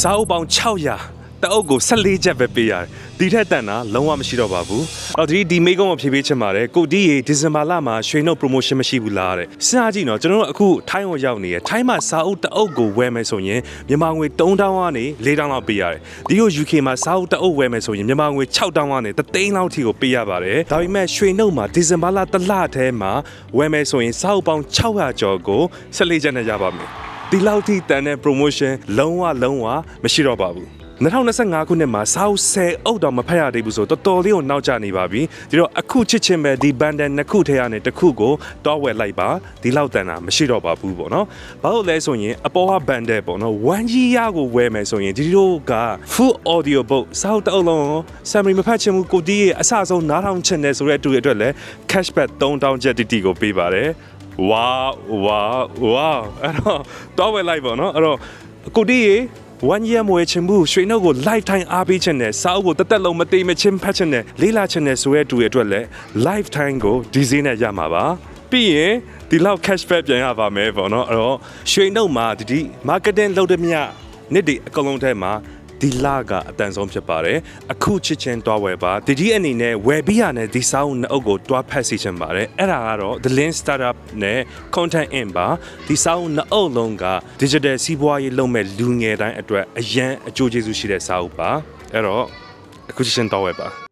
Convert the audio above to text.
စားအုပ်ပေါင်း600တအုပ်ကို14ချက်ပဲပေးရတယ်ဒီထက်တန်တာလုံးဝမရှိတော့ပါဘူးအော်ဒီဒီမိကုံးကိုဖြေပေးချင်ပါတယ်ကိုဒီရေဒီဇင်ဘာလမှာရွှေနှုတ် promotion မရှိဘူးလားတဲ့စဉ်းစားကြည့်နော်ကျွန်တော်တို့အခုထိုင်းကိုရောက်နေရထိုင်းမှာစားအုပ်တအုပ်ကိုဝယ်မယ်ဆိုရင်မြန်မာငွေ3000ကနေ4000လောက်ပေးရတယ်ဒီကို UK မှာစားအုပ်တအုပ်ဝယ်မယ်ဆိုရင်မြန်မာငွေ6000ကနေ3သိန်းလောက်ထိကိုပေးရပါတယ်ဒါပေမဲ့ရွှေနှုတ်မှာဒီဇင်ဘာလတစ်လထဲမှာဝယ်မယ်ဆိုရင်စားအုပ်ပေါင်း600ကျော်ကို14ချက်နဲ့ရပါမယ် ဒီလောက်ထိတန်တဲ့ promotion လုံးဝလုံးဝမရှိတော့ပါဘူး2025ခုနှစ်မှာစာအုပ်10အုပ်တော့မဖတ်ရသေးဘူးဆိုတော်တော်လေးကိုနောက်ကျနေပါပြီဒီတော့အခုချစ်ချင်းပဲဒီ bundle နှစ်ခုထဲကနေတစ်ခုကိုတောဝယ်လိုက်ပါဒီလောက်တန်တာမရှိတော့ပါဘူးပေါ့နော်ဘာလို့လဲဆိုရင်အပေါ်က bundle ပေါ့နော်1 year ကိုဝယ်မယ်ဆိုရင်ဒီတို့က full audio book စာအုပ်တစ်အုပ်လုံးကို summary မဖတ်ချင်ဘူးကိုတီးရဲ့အစဆုံးနားထောင်ချင်တယ်ဆိုတဲ့အတူအတွက်လည်း cashback 3000ကျပ်တီတီကိုပေးပါတယ် ဝါဝါဝါအဲ့တော့တော့ဝယ်လိုက်ပါနော်အဲ့တော့ကိုတီးရေ one year မွေးချင်ဘူးရွှေနှုတ်ကို lifetime အားပေးချင်တယ်စာအုပ်ကိုတစ်သက်လုံးမသိမချင်းဖတ်ချင်တယ်လေးလာချင်တယ်ဆိုရဲတူရဲ့အတွက်လည်း lifetime ကိုဒီဈေးနဲ့ရမှာပါပြီးရင်ဒီလောက် cashback ပြန်ရပါမယ်ပေါ့နော်အဲ့တော့ရွှေနှုတ်မှာဒီဒီ marketing လုပ်တဲ့မြနေ့ဒီအကုန်လုံးထဲမှာ ဒီလကအတန်ဆုံးဖြစ်ပါတယ်အခုချစ်ချင်းတွားဝယ်ပါဒီဒီအနေနဲ့ဝယ်ပြီးရတဲ့ဒီစောင်းနှစ်အုပ်ကိုတွားဖက်စီချင်ပါတယ်အဲ့ဒါကတော့ The Link Startup နဲ့ Content In ပါဒီစောင်းနှစ်အုပ်လုံးက digital စီးပွားရေးလုပ်မဲ့လူငယ်တိုင်းအတွက်အရန်အကျိုးကျေးဇူးရှိတဲ့စာအုပ်ပါအဲ့တော့အခုချစ်ချင်းတွားဝယ်ပါ